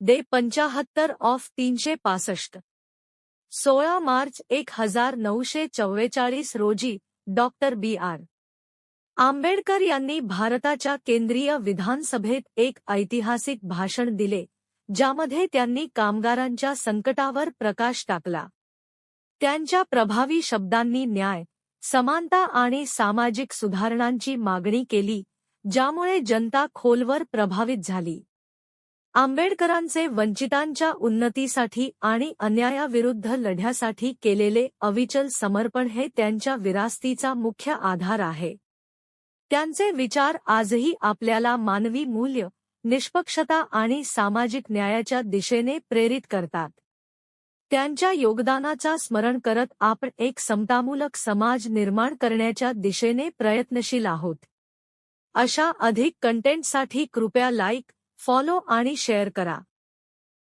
Day पंचाहत्तर of तीनशे पासष्ट. सोळा मार्च एक हजार नऊशे चव्वेचाळीस रोजी डॉक्टर बी आर. आंबेडकर यांनी भारताच्या केंद्रीय विधानसभेत एक ऐतिहासिक भाषण दिले ज्यामध्ये त्यांनी कामगारांच्या संकटावर प्रकाश टाकला. त्यांच्या प्रभावी शब्दांनी न्याय समानता आणि सामाजिक सुधारणांची मागणी केली ज्यामुळे जनता खोलवर प्रभावित झाली. आंबेडकरांचे वंचितांच्या उन्नतीसाठी आणि अन्यायाविरुद्ध लढ्यासाठी केलेले अविचल समर्पण हे त्यांच्या विरास्तीचा मुख्य आधार आहे. त्यांचे विचार आजही आपल्याला मानवी मूल्य निष्पक्षता आणि सामाजिक न्यायाच्या दिशेने प्रेरित करतात. त्यांच्या योगदानाचा स्मरण करत आपण एक समतामूलक समाज निर्माण करण्याच्या दिशेने प्रयत्नशील आहोत. अशा अधिक कंटेंटसाठी कृपया लाईक फॉलो आणि शेअर करा.